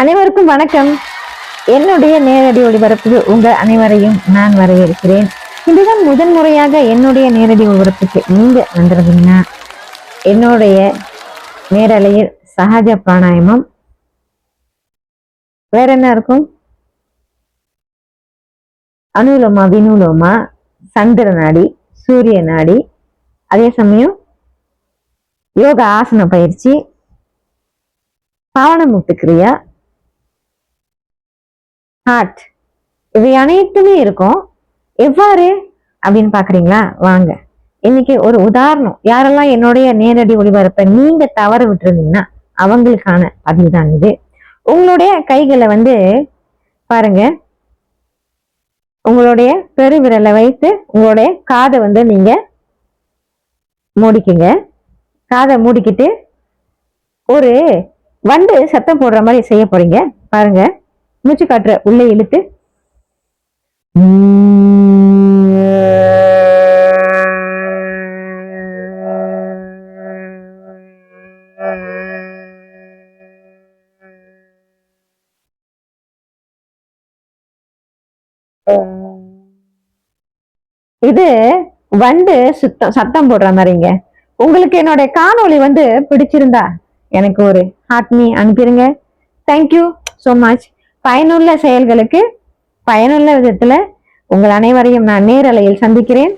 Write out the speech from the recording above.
அனைவருக்கும் வணக்கம். என்னுடைய நேரடி ஒளிபரப்புக்கு உங்கள் அனைவரையும் நான் வரவேற்கிறேன். இதுதான் முதன் முறையாக என்னுடைய நேரடி ஒளிபரப்புக்கு நீங்க வந்திருந்தீங்கன்னா என்னுடைய நேரலையில் சகஜ பிராணாயாமம். வேற என்ன இருக்கும்? அனுலோமா வினுலோமா சந்திர நாடி சூரிய நாடி அதே சமயம் யோகா ஆசன பயிற்சி பாவனமுத்து கிரியா ஹார்ட் இவை அனைத்துமே இருக்கும். எவ்வாறு? அப்படின்னு பாக்குறீங்களா வாங்க. இன்னைக்கு ஒரு உதாரணம். யாரெல்லாம் என்னுடைய நேரடி ஒளிபரப்பை நீங்க தவற விட்டுருந்தீங்கன்னா அவங்களுக்கான பதிவு தான் இது. உங்களுடைய கைகளை வந்து பாருங்க. உங்களுடைய பெருவிரலை வைத்து உங்களுடைய காதை வந்து நீங்க மூடிக்குங்க. காதை மூடிக்கிட்டு ஒரு வண்டு சத்தம் போடுற மாதிரி செய்ய போறீங்க. பாருங்க. மூச்சு காற்ற உள்ளே இழுத்து. இது வண்டு சுத்தம் சத்தம் போடுற மாதிரிங்க உங்களுக்கு என்னுடைய காணொளி வந்து பிடிச்சிருந்தா எனக்கு ஒரு ஹாட்மி அனுப்பிடுங்க தேங்க்யூ ஸோ மச் பயனுள்ள செயல்களுக்கு பயனுள்ள விதத்துல உங்கள் அனைவரையும் நான் நேரலையில் சந்திக்கிறேன்.